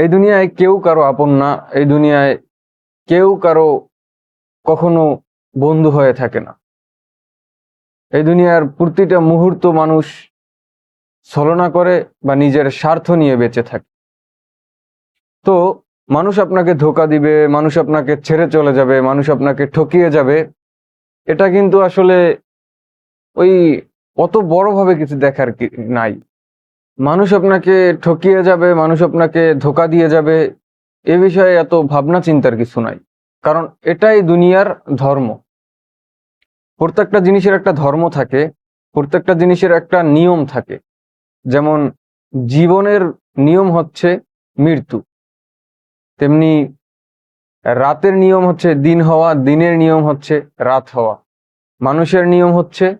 এই দুনিয়ায় কেউ কারও আপন না, এই দুনিয়ায় কেউ কারও কখনো বন্ধু হয়ে থাকে না। এই দুনিয়ার প্রতিটা মুহূর্ত মানুষ ছলনা করে বা নিজের স্বার্থ নিয়ে বেঁচে থাকে। তো মানুষ আপনাকে ধোকা দিবে, মানুষ আপনাকে ছেড়ে চলে যাবে, মানুষ আপনাকে ঠকিয়ে যাবে, এটা কিন্তু আসলে ওই অত বড়ভাবে কিছু দেখার নাই। মানুষ আপনাকে ঠকিয়ে যাবে, মানুষ আপনাকে ধোকা দিয়ে যাবে, এ বিষয়ে এত ভাবনা চিন্তার কিছু নাই। কারণ এটাই দুনিয়ার ধর্ম। প্রত্যেকটা জিনিসের একটা ধর্ম থাকে, প্রত্যেকটা জিনিসের একটা নিয়ম থাকে। যেমন জীবনের নিয়ম হচ্ছে মৃত্যু। তেমনি রাতের নিয়ম হচ্ছে দিন হওয়া, দিনের নিয়ম হচ্ছে রাত হওয়া। মানুষের নিয়ম হচ্ছে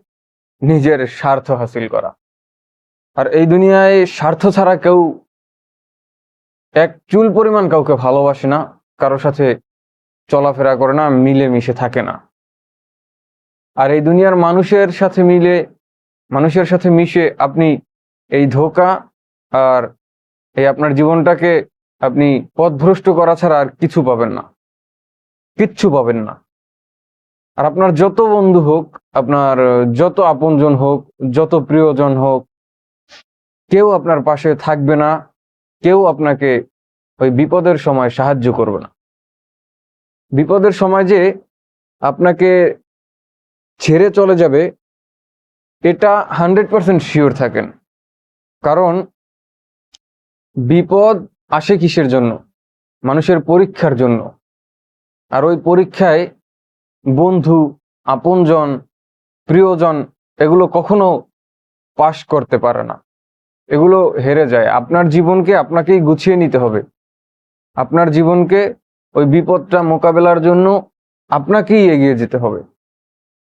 নিজের স্বার্থ হাসিল করা। আর এই দুনিয়ায় স্বার্থ ছাড়া কেউ এক চুল পরিমাণ কাউকে ভালোবাসে না, কারোর সাথে চলাফেরা করে না মিলে মিশে থাকে না। আর এই দুনিয়ার মানুষের সাথে মিলে, মানুষের সাথে মিশে আপনি এই ধোকা আর এই আপনার জীবনটাকে আপনি পথভ্রষ্ট করা ছাড়া আর কিছু পাবেন না। কিচ্ছু পাবেন না। আর আপনার যত বন্ধু হোক, আপনার যত আপনজন হোক, যত প্রিয়জন হোক কেউ আপনার পাশে থাকবে না, কেউ আপনাকে ওই বিপদের সময় সাহায্য করবে না। বিপদের সময় যে আপনাকে ছেড়ে চলে যাবে, এটা হান্ড্রেড পার্সেন্ট শিওর থাকেন। কারণ বিপদ আসে কিসের জন্য? মানুষের পরীক্ষার জন্য। আর ওই পরীক্ষায় বন্ধু, আপনজন, প্রিয়জন এগুলো কখনো পাশ করতে পারে না। এগুলো হেরে যায়। আপনার জীবনকে আপনাকেই গুছিয়ে নিতে হবে। আপনার জীবনকে ওই বিপদটা মোকাবেলার জন্য আপনাকেই এগিয়ে যেতে হবে।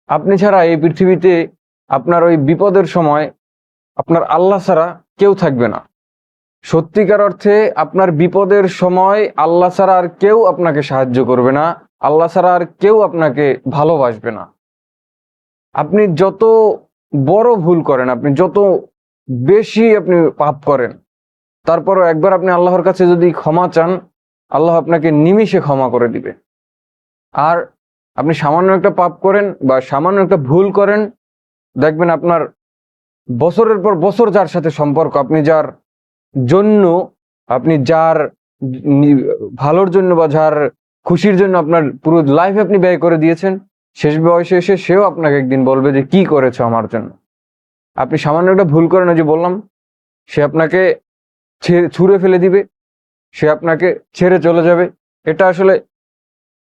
আপনি ছাড়া এই পৃথিবীতে আপনার ওই বিপদের সময় আপনার আল্লাহ ছাড়া কেউ থাকবে না। সত্যিকার অর্থে আপনার বিপদের সময় আল্লাহ ছাড়া আর কেউ আপনাকে সাহায্য করবে না। আল্লাহ ছাড়া আর কেউ আপনাকে ভালোবাসবে না। আপনি যত বড় ভুল করেন, আপনি যত বেশি আপনি পাপ করেন। তারপরও একবার আপনি আল্লাহর কাছে যদি ক্ষমা চান, আল্লাহ আপনাকে নিমিষে ক্ষমা করে দিবে। আর আপনি সামান্য একটা পাপ করেন বা সামান্য একটা ভুল করেন, দেখবেন আপনার বছরের পর বছর যার সাথে সম্পর্ক, আপনি যার জন্য, আপনি যার ভালোর জন্য বা যার খুশির জন্য আপনার পুরো লাইফ আপনি ব্যয় করে দিয়েছেন, শেষ বয়সে এসে সেও আপনাকে একদিন বলবে যে, কি করেছ আমার জন্য? আপনি সামান্য একটা ভুল করেন যে বললাম, সে আপনাকে ছুঁড়ে ফেলে দিবে, সে আপনাকে ছেড়ে চলে যাবে। এটা আসলে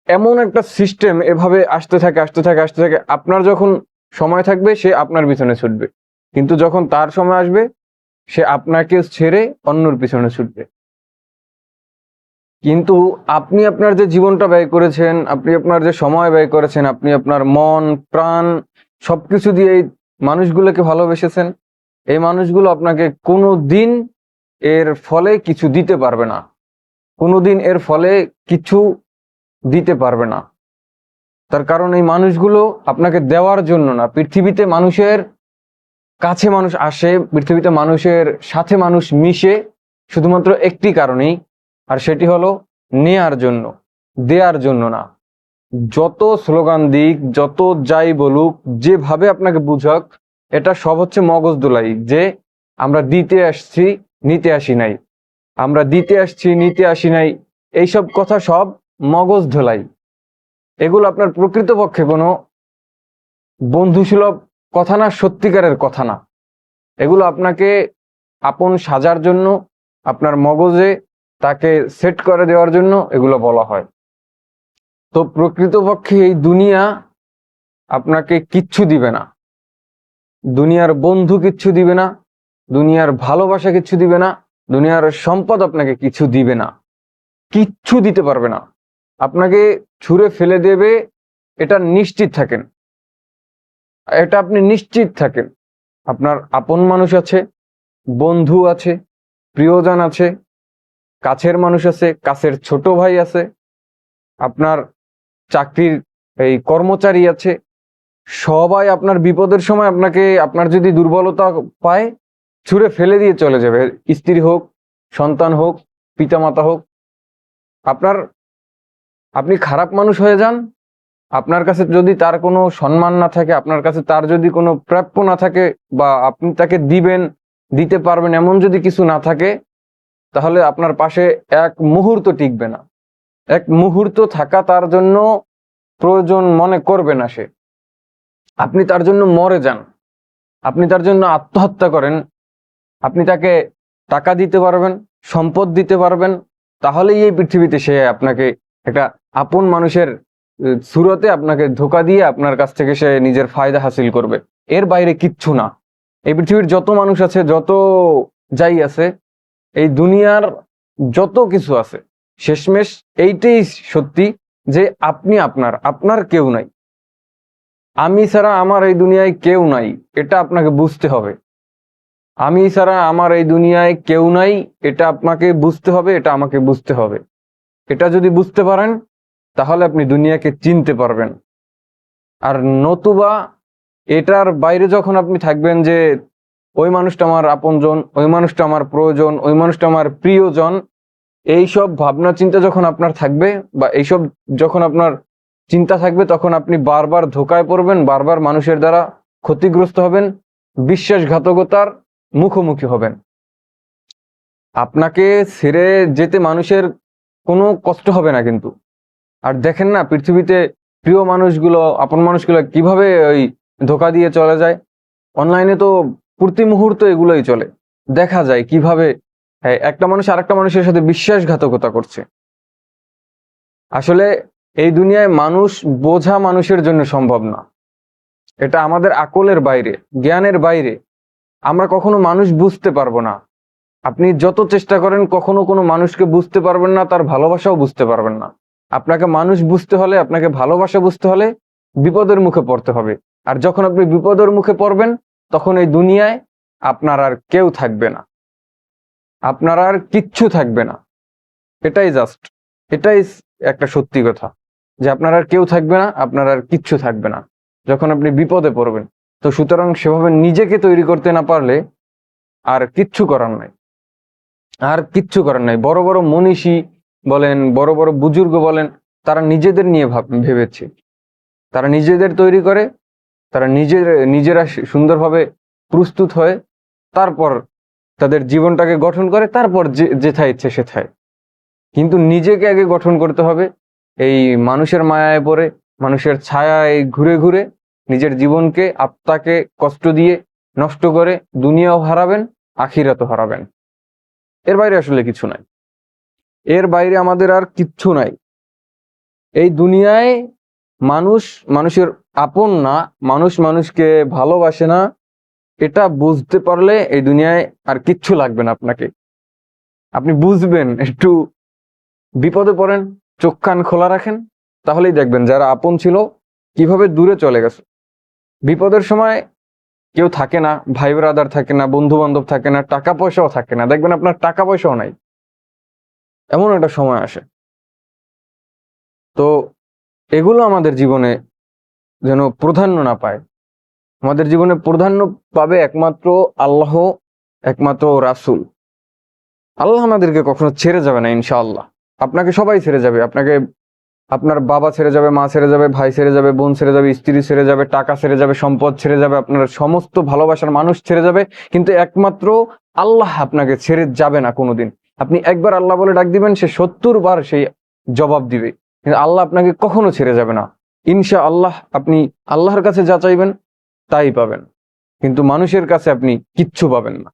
এমন একটা সিস্টেম এভাবে আসতে থাকে আসতে থাকে আসতে থাকে। আপনার যখন সময় থাকবে, সে আপনার পিছনে ছুটবে। কিন্তু যখন তার সময় আসবে, সে আপনাকে ছেড়ে অন্যর পিছনে ছুটবে। কিন্তু আপনি আপনার যে জীবনটা ব্যয় করেছেন, আপনি আপনার যে সময় ব্যয় করেছেন, আপনি আপনার মন, প্রাণ, সবকিছু দিয়ে এই মানুষগুলোকে ভালোবেসেছেন, এই মানুষগুলো আপনাকে কোনো দিন এর ফলে কিছু দিতে পারবে না। কোনো দিন এর ফলে কিছু দিতে পারবে না। তার কারণ এই মানুষগুলো আপনাকে দেওয়ার জন্য না। পৃথিবীতে মানুষের কাছে মানুষ আসে, পৃথিবীতে মানুষের সাথে মানুষ মিশে শুধুমাত্র একটি কারণেই, আর সেটি হলো নেয়ার জন্য, দেয়ার জন্য না। যত স্লোগান দিক, যত যাই বলুক, যেভাবে আপনাকে বুঝাক, এটা সব হচ্ছে মগজ দোলাই যে আমরা দিতে আসছি, নিতে আসি নাই। আমরা দিতে আসছি, নিতে আসি নাই, এইসব কথা সব মগজ ধোলাই এগুলো আপনার প্রকৃতপক্ষে কোনো বন্ধুসুলভ কথা না, সত্যিকারের কথা না। এগুলো আপনাকে আপন সাজার জন্য, আপনার মগজে তাকে সেট করে দেওয়ার জন্য এগুলো বলা হয়। তো প্রকৃতপক্ষে এই দুনিয়া আপনাকে কিচ্ছু দিবে না। দুনিয়ার বন্ধু কিচ্ছু দিবে না, দুনিয়ার ভালোবাসা কিচ্ছু দিবে না, দুনিয়ার সম্পদ আপনাকে কিছু দিবে না। কিচ্ছু দিতে পারবে না। আপনাকে ছুঁড়ে ফেলে দেবে, এটা নিশ্চিত থাকেন। এটা আপনি নিশ্চিত থাকেন। আপনার আপন মানুষ আছে, বন্ধু আছে, প্রিয়জন আছে, কাছের মানুষ আছে, কাছের ছোট ভাই আছে। আপনার চাকরির এই কর্মচারী আছে, সবাই আপনার বিপদের সময় আপনাকে, আপনার যদি দুর্বলতা পায়, ছুঁড়ে ফেলে দিয়ে চলে যাবে। স্ত্রী হোক, সন্তান হোক, পিতামাতা হোক, আপনার, আপনি খারাপ মানুষ হয়ে যান, আপনার কাছে যদি তার কোনো সম্মান না থাকে, আপনার কাছে তার যদি কোনো প্রাপ্য না থাকে বা আপনি তাকে দিবেন, দিতে পারবেন এমন যদি কিছু না থাকে, তাহলে আপনার পাশে এক মুহূর্ত টিকবে না। এক মুহূর্ত থাকা তার জন্য প্রয়োজন মনে করবে না সে। আপনি তার জন্য মরে যান। আপনি তার জন্য আত্মহত্যা করেন। আপনি তাকে টাকা দিতে পারবেন, সম্পদ দিতে পারবেন। তাহলেই এই পৃথিবীতে সে আপনাকে একটা আপন মানুষের সুরতে আপনাকে ধোকা দিয়ে আপনার কাছ থেকে সে নিজের ফায়দা হাসিল করবে। এর বাইরে কিচ্ছু না। এই পৃথিবীর যত মানুষ আছে, যত যাই আছে, এই দুনিয়ার যত কিছু আছে শেষমেশ এইটাই সত্যি যে আপনি আপনার আপনার কেউ নাই। আমি ছাড়া আমার এই দুনিয়ায় কেউ নাই, এটা আপনাকে বুঝতে হবে। আমি ছাড়া আমার এই দুনিয়ায় কেউ নাই, এটা আপনাকে বুঝতে হবে, এটা আমাকে বুঝতে হবে। এটা যদি বুঝতে পারেন, তাহলে আপনি দুনিয়াকে চিনতে পারবেন। আর নতুবা এটার বাইরে যখন আপনি থাকবেন যে, ওই মানুষটা আমার আপনজন, ওই মানুষটা আমার প্রয়োজন, ওই মানুষটা আমার প্রিয়জন এইসব ভাবনা চিন্তা যখন আপনার থাকবে বা এইসব যখন আপনার চিন্তা থাকবে, তখন আপনি বারবার ধোকায় পড়বেন, বারবার মানুষের দ্বারা ক্ষতিগ্রস্ত হবেন, বিশ্বাসঘাতকতার মুখোমুখি হবেন। আপনাকে ছেড়ে যেতে মানুষের কোনো কষ্ট হবে না কিন্তু। আর দেখেন না, পৃথিবীতে প্রিয় মানুষগুলো, আপন মানুষগুলো কীভাবে ওই ধোকা দিয়ে চলে যায়? অনলাইনে তো প্রতি মুহূর্ত এগুলোই চলে। দেখা যায় কীভাবে হ্যাঁ, একটা মানুষ আরেকটা মানুষের সাথে বিশ্বাসঘাতকতা করছে। আসলে এই দুনিয়ায় মানুষ বোঝা মানুষের জন্য সম্ভব না। এটা আমাদের আকলের বাইরে জ্ঞানের বাইরে। আমরা কখনো মানুষ বুঝতে পারব না। আপনি যত চেষ্টা করেন কখনো কোনো মানুষকে বুঝতে পারবেন না তার ভালোবাসাও বুঝতে পারবেন না। আপনাকে মানুষ বুঝতে হলে আপনাকে ভালোবাসা বুঝতে হলে বিপদের মুখে পড়তে হবে। আর যখন আপনি বিপদের মুখে পড়বেন তখন এই দুনিয়ায় আপনার আর কেউ থাকবে না। আপনার আর কিচ্ছু থাকবে না। এটাই জাস্ট এটাই একটা সত্যি কথা, যে আপনার আর কেউ থাকবে না, আপনার আর কিচ্ছু থাকবে না। যখন আপনি বিপদে পড়বেন, তো সুতরাং সেভাবে নিজেকে তৈরি করতে না পারলে আর কিচ্ছু করার নাই। আর কিচ্ছু করার নাই। বড় বড় মনীষী বলেন, বড় বড় বুজুর্গ বলেন, তারা নিজেদের নিয়ে ভাব, ভেবেছে। তারা নিজেদের তৈরি করে, তারা নিজের, নিজেরা সুন্দরভাবে প্রস্তুত হয়ে তারপর তাদের জীবনটাকে গঠন করে, তারপর যে, যেথায় ইচ্ছে সেথায়। কিন্তু নিজেকে আগে গঠন করতে হবে, এই মানুষের মায়ায় পড়ে, মানুষের ছায়ায় ঘুরে ঘুরে নিজের জীবনকে, আত্মাকে কষ্ট দিয়ে নষ্ট করে দুনিয়াও হারাবেন, আখিরাতও হারাবেন। এর বাইরে আসলে কিছু নাই। এর বাইরে আমাদের আর কিচ্ছু নাই। এই দুনিয়ায় মানুষ, মানুষের আপন না, মানুষ মানুষকে ভালোবাসে না এটা বুঝতে পারলে এই দুনিয়ায় আর কিচ্ছু লাগবে না আপনাকে। আপনি বুঝবেন, একটু বিপদে পড়েন, চোখ কান খোলা রাখেন, তাহলেই দেখবেন যারা আপন ছিল, কীভাবে দূরে চলে গেছে। বিপদের সময় কেউ থাকে না, ভাই ব্রাদার থাকে না বন্ধু বান্ধব থাকে না, টাকা পয়সাও থাকে না। দেখবেন আপনার টাকা পয়সাও নাই। এমন একটা সময় আসে। তো এগুলো আমাদের জীবনে যেন প্রাধান্য না পায়। আমাদের জীবনে প্রাধান্য পাবে একমাত্র আল্লাহ, একমাত্র রাসুল। আল্লাহ আমাদেরকে কখনো ছেড়ে যাবে না, ইনশাআল্লাহ। আপনাকে সবাই ছেড়ে যাবে। আপনাকে আপনার বাবা ছেড়ে যাবে, মা ছেড়ে যাবে, ভাই ছেড়ে যাবে, বোন ছেড়ে যাবে, স্ত্রী ছেড়ে যাবে, টাকা ছেড়ে যাবে, সম্পদ ছেড়ে যাবে, আপনার সমস্ত ভালোবাসার মানুষ ছেড়ে যাবে, কিন্তু একমাত্র আল্লাহ আপনাকে ছেড়ে যাবে না কোনোদিন। আপনি একবার আল্লাহ বলে ডাক দিবেন, সে সত্তর বার সেই জবাব দিবে। কিন্তু আল্লাহ আপনাকে কখনো ছেড়ে যাবে না। ইনশা আল্লাহ আপনি আল্লাহর কাছে যা চাইবেন তাই পাবেন। কিন্তু মানুষের কাছে আপনি কিচ্ছু পাবেন না।